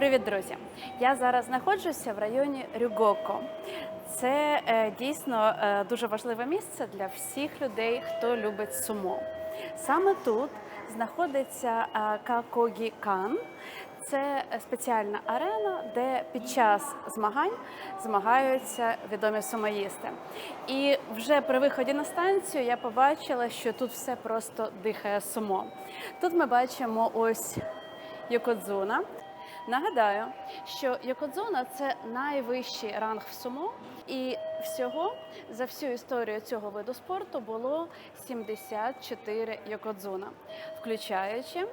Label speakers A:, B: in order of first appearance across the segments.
A: Привіт, друзі! Я зараз знаходжуся в районі Рюгоко. Це е, дійсно е, дуже важливе місце для всіх людей, хто любить сумо. Саме тут знаходиться е, Какогі Кан. Це спеціальна арена, де під час змагань змагаються відомі сумоїсти. І вже при виході на станцію я побачила, що тут все просто дихає сумо. Тут ми бачимо ось Йокодзуна. Нагадаю, що Йокодзуна це найвищий ранг в сумо, і всього за всю історію цього виду спорту було 74 Йокодзуна, включаючи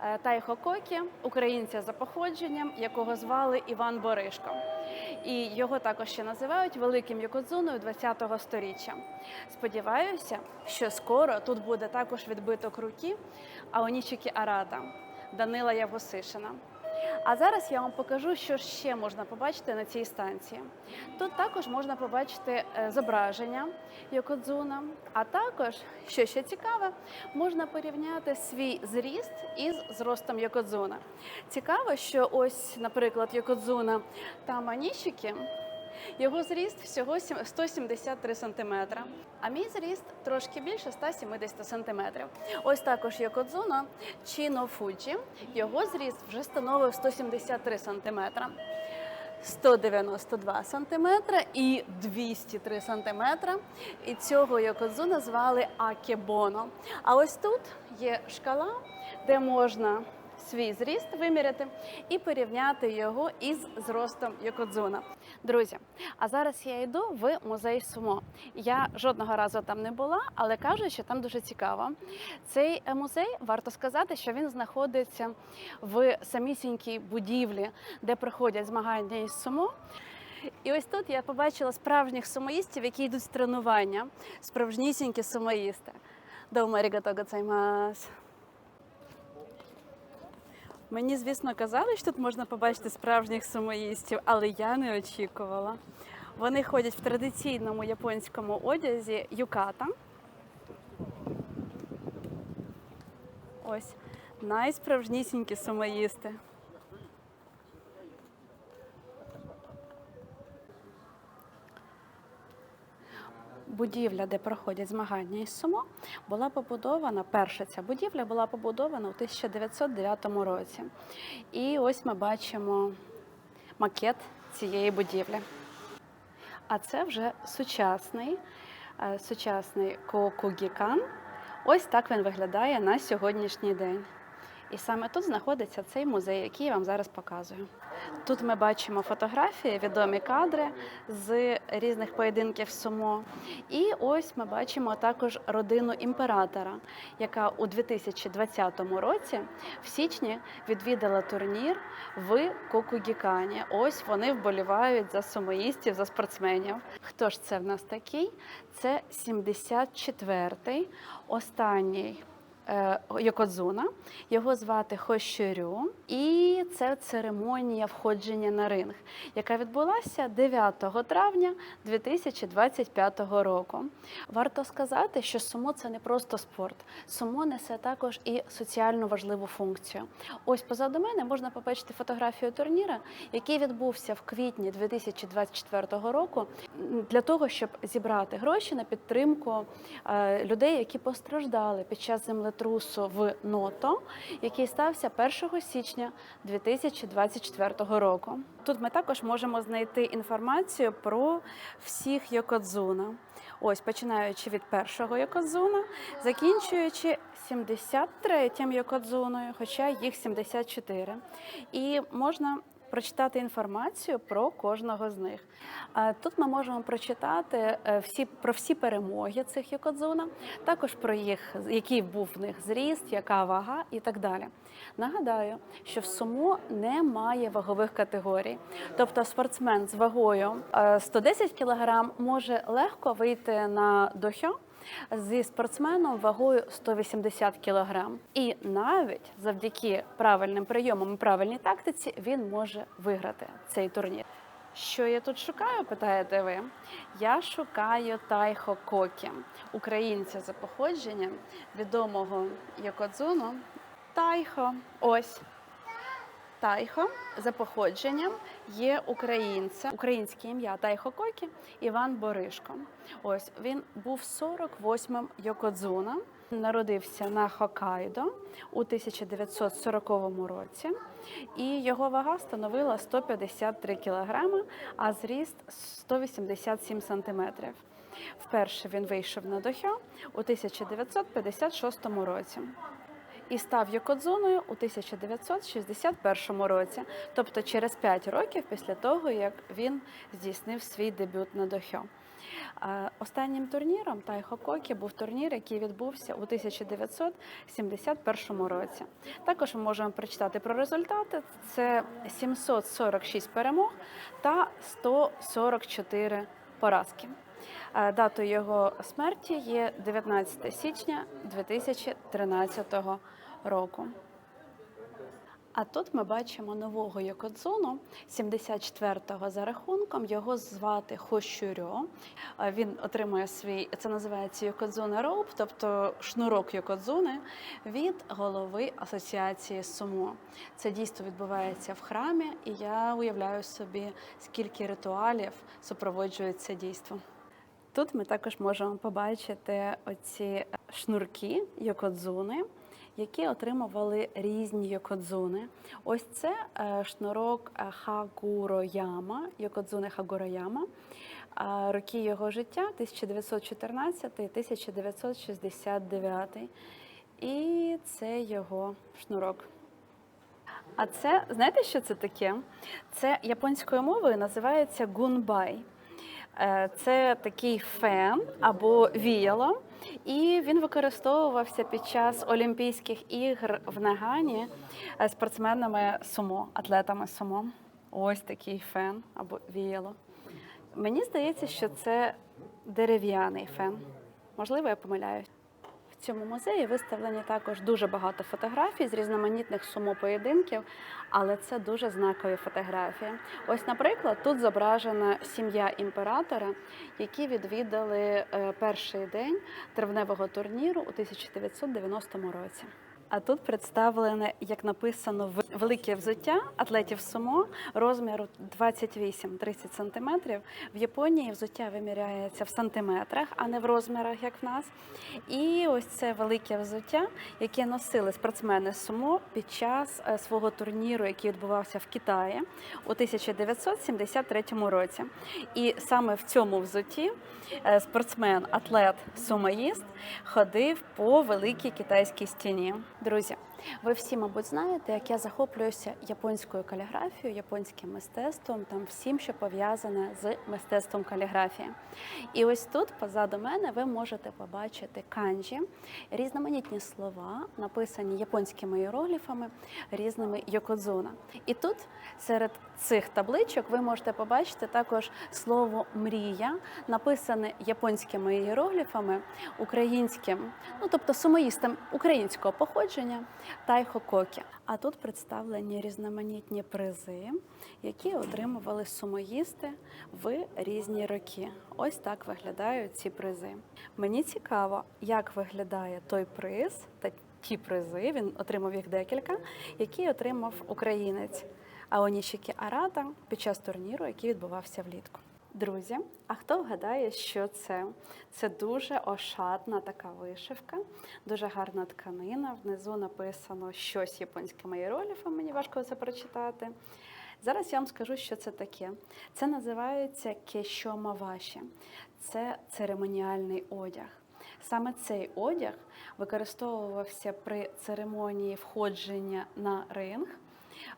A: е, Тайхо Кокі, українця за походженням, якого звали Іван Боришко. І його також ще називають великим Йокодзуною 20-го сторіччя. Сподіваюся, що скоро тут буде також відбиток руки Аонічики Арата. Данила Явгосишина. А зараз я вам покажу, що ще можна побачити на цій станції. Тут також можна побачити е, зображення Йокодзуна, а також, що ще цікаве, можна порівняти свій зріст із зростом Йокодзуна. Цікаво, що ось, наприклад, Йокодзуна Таманіщики, його зріст всього 173 см, а мій зріст трошки більше 170 см. Ось також Йокодзуно Чіно Фуджі. Його зріст вже становив 173 см. 192 см і 203 см. І цього Йокодзуна звали Акебоно. А ось тут є шкала, де можна свій зріст виміряти і порівняти його із зростом Йокодзуна. Друзі, а зараз я йду в музей сумо. Я жодного разу там не була, але кажуть, що там дуже цікаво. Цей е, музей варто сказати, що він знаходиться в самісінькій будівлі, де проходять змагання із сумо. І ось тут я побачила справжніх сумоїстів, які йдуть з тренування, справжнісінькі сумоїсти. Дома арігато гоцаймас. Мені, звісно, казали, що тут можна побачити справжніх сумоїстів, але я не очікувала. Вони ходять в традиційному японському одязі юката. Ось найсправжнісінькі сумоїсти. Будівля, де проходять змагання із сумо, була побудована. Перша ця будівля була побудована у 1909 році. І ось ми бачимо макет цієї будівлі. А це вже сучасний, е, сучасний Кокугікан. Ось так він виглядає на сьогоднішній день. І саме тут знаходиться цей музей, який я вам зараз показую. Тут ми бачимо фотографії, відомі кадри з різних поєдинків сумо. І ось ми бачимо також родину імператора, яка у 2020 році в січні відвідала турнір в Кокугікані. Ось вони вболівають за сумоїстів, за спортсменів. Хто ж це в нас такий? Це 74-й, останній Йокодзуна. Його звати Хощурю. І це церемонія входження на ринг, яка відбулася 9 травня 2025 року. Варто сказати, що сумо це не просто спорт. Сумо несе також і соціально важливу функцію. Ось позаду мене можна побачити фотографію турніра, який відбувся в квітні 2024 року для того, щоб зібрати гроші на підтримку е, людей, які постраждали під час землетрусу в Ното, який стався 1 січня 2024 року. Тут ми також можемо знайти інформацію про всіх Йокодзуна. Ось починаючи від першого Йокодзуна, закінчуючи 73-м Йокодзуною, хоча їх 74. І можна прочитати інформацію про кожного з них. Е, Тут ми можемо прочитати е, всі про всі перемоги цих Йокодзуна, також про їх, який був в них зріст, яка вага і так далі. Нагадаю, що в сумо немає вагових категорій. Тобто спортсмен з вагою е, 110 кг може легко вийти на дохьо зі спортсменом вагою 180 кг. І навіть завдяки правильним прийомам і правильній тактиці він може виграти цей турнір. Що я тут шукаю, питаєте ви? Я шукаю Тайхо Кокі, українця за походженням відомого Йокодзуну. Тайхо, ось Тайхо за походженням є українцем, українське ім'я Тайхо Кокі Іван Боришко. Ось він був 48-м Йокодзуна. Народився на Хоккайдо у 1940 році, і його вага становила 153 кілограми, а зріст 187 сантиметрів. Вперше він вийшов на дохьо у 1956 році і став Йокодзуною у 1961 році, тобто через 5 років після того, як він здійснив свій дебют на дохьо. Останнім турніром Тайхо Кокі був турнір, який відбувся у 1971 році. Також ми можемо прочитати про результати: це 746 перемог та 144 поразки. Датою його смерті є 19 січня 2013 року. А тут ми бачимо нового Йокодзуну, 74-го за рахунком. Його звати Хощурьо. Він отримує свій, це називається Йокодзуна Роуп, тобто шнурок Йокодзуни від голови асоціації сумо. Це дійство відбувається в храмі, і я уявляю собі, скільки ритуалів супроводжують це дійство. Тут ми також можемо побачити оці шнурки Йокодзуни, які отримували різні йокодзуни. Ось це е, шнурок е, Хагурояма, Йокодзуни Хагурояма. А Роки його життя 1914-1969. І це його шнурок. А це, знаєте, що це таке? Це японською мовою називається гунбай. Е, Це такий фен або віяло, і він використовувався під час Олімпійських ігор в Нагані е, спортсменами сумо, атлетами сумо. Ось такий фен або віяло. Мені здається, що це дерев'яний фен. Можливо, я помиляюсь. Цьому музеї виставлені також дуже багато фотографій з різноманітних сумо-поєдинків, але це дуже знакові фотографії. Ось, наприклад, тут зображена сім'я імператора, які відвідали е, перший день травневого турніру у 1990 році. А тут представлене, як написано, велике взуття атлетів сумо розміру 28-30 см. В Японії взуття виміряється в сантиметрах, а не в розмірах, як в нас. І ось це велике взуття, яке носили спортсмени сумо під час е, свого турніру, який відбувався в Китаї у 1973 році. І саме в цьому взутті е, спортсмен, атлет, сумоїст ходив по великій китайській стіні. Друзі, ви всі, мабуть, знаєте, як я захоплююся японською каліграфією, японським мистецтвом, там всім, що пов'язане з мистецтвом каліграфії. І ось тут, позаду мене, ви можете побачити канджі, різноманітні слова, написані японськими іерогліфами, різними йокодзуна. І тут серед цих табличок ви можете побачити також слово мрія, написане японськими іерогліфами, українським, ну тобто сумоїстам українського походження Тайхо Кокі. А тут представлені різноманітні призи, які отримували сумоїсти в різні роки. Ось так виглядають ці призи. Мені цікаво, як виглядає той приз та ті призи. Він отримав їх декілька, які отримав українець Аонішікі Арата під час турніру, який відбувався влітку. Друзі, а хто вгадає, що це? Це дуже ошатна така вишивка, дуже гарна тканина. Внизу написано щось японськими іерогліфами, мені важко це прочитати. Зараз я вам скажу, що це таке. Це називається кешомаваші. Це церемоніальний одяг. Саме цей одяг використовувався при церемонії входження на ринг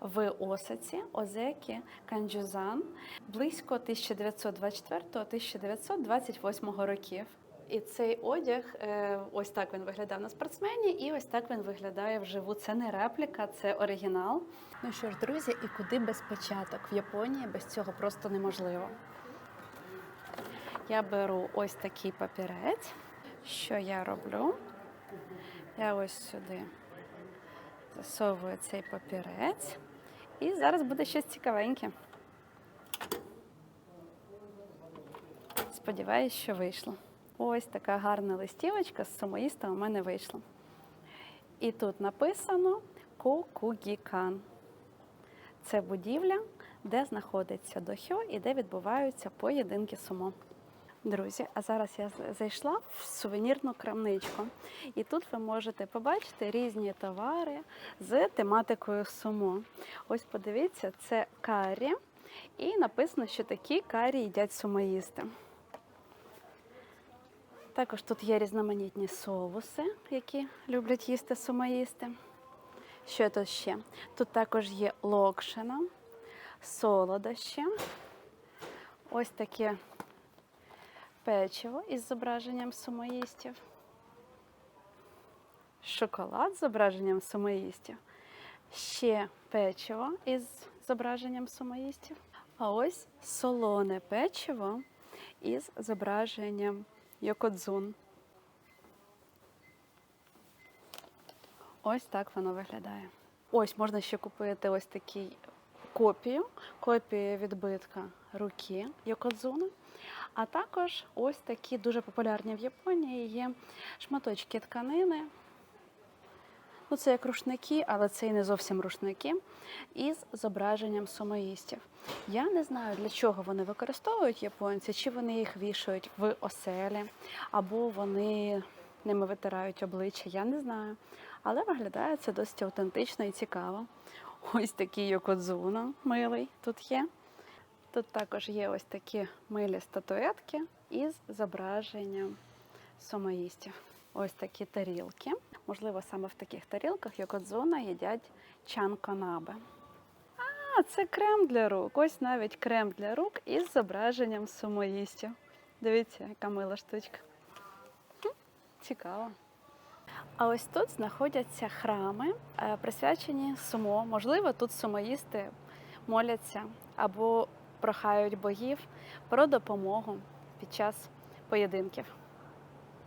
A: в Осаці, Озекі, Канджузан близько 1924-1928 років. І цей одяг, е, ось так він виглядав на спортсмені, і ось так він виглядає вживу. Це не репліка, це оригінал. Ну що ж, друзі, і куди без початок? В Японії без цього просто неможливо. Я беру ось такий папірець. Що я роблю? Я ось сюди засовую цей папірець. І зараз буде щось цікавеньке. Сподіваюсь, що вийшло. Ось така гарна листівочка з сумоїста у мене вийшла. І тут написано Кокугікан. Це будівля, де знаходиться дохьо і де відбуваються поєдинки сумо. Друзі, а зараз я зайшла в сувенірну крамничку, і тут ви можете побачити різні товари з тематикою сумо. Ось подивіться, це карі, і написано, що такі карі їдять сумоїсти. Також тут є різноманітні соуси, які люблять їсти сумоїсти. Що тут ще? Тут також є локшина, солодощі, ось таке печиво із зображенням сумоїстів, шоколад з зображенням сумоїстів, ще печиво із зображенням сумоїстів, а ось солоне печиво із зображенням йокодзун. Ось так воно виглядає. Ось можна ще купити ось такий копію, копію відбитка руки Йокодзуна. А також ось такі дуже популярні в Японії є шматочки тканини. Ну, це як рушники, але це і не зовсім рушники, із зображенням сумоїстів. Я не знаю, для чого вони використовують японці, чи вони їх вішають в оселі, або вони ними витирають обличчя, я не знаю. Але виглядає це досить автентично і цікаво. Ось такий Йокодзуна милий тут є. Тут також є ось такі милі статуетки із зображенням сумоїстів. Ось такі тарілки. Можливо, саме в таких тарілках Йокодзуна їдять чанконабе. А, це крем для рук. Ось навіть крем для рук із зображенням сумоїстів. Дивіться, яка мила штучка. Цікаво. А ось тут знаходяться храми, е, присвячені сумо. Можливо, тут сумоїсти моляться або прохають богів про допомогу під час поєдинків.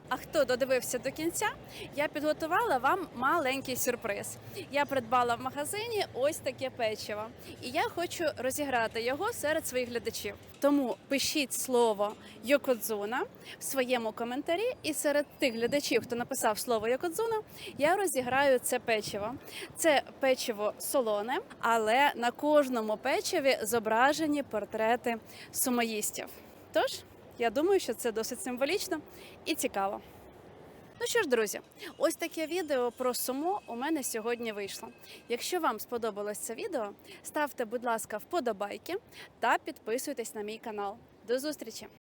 A: А хто додивився до кінця, я підготувала вам маленький сюрприз. Я придбала в магазині ось таке печиво, і я хочу розіграти його серед своїх глядачів. Тому пишіть слово Йокодзуна в своєму коментарі, і серед тих глядачів, хто написав слово Йокодзуна, я розіграю це печиво. Це печиво солоне, але на кожному печиві зображені портрети сумоїстів. Тож я думаю, що це досить символічно і цікаво. Ну що ж, друзі, ось таке відео про сумо у мене сьогодні вийшло. Якщо вам сподобалось це відео, ставте, будь ласка, вподобайки та підписуйтесь на мій канал. До зустрічі!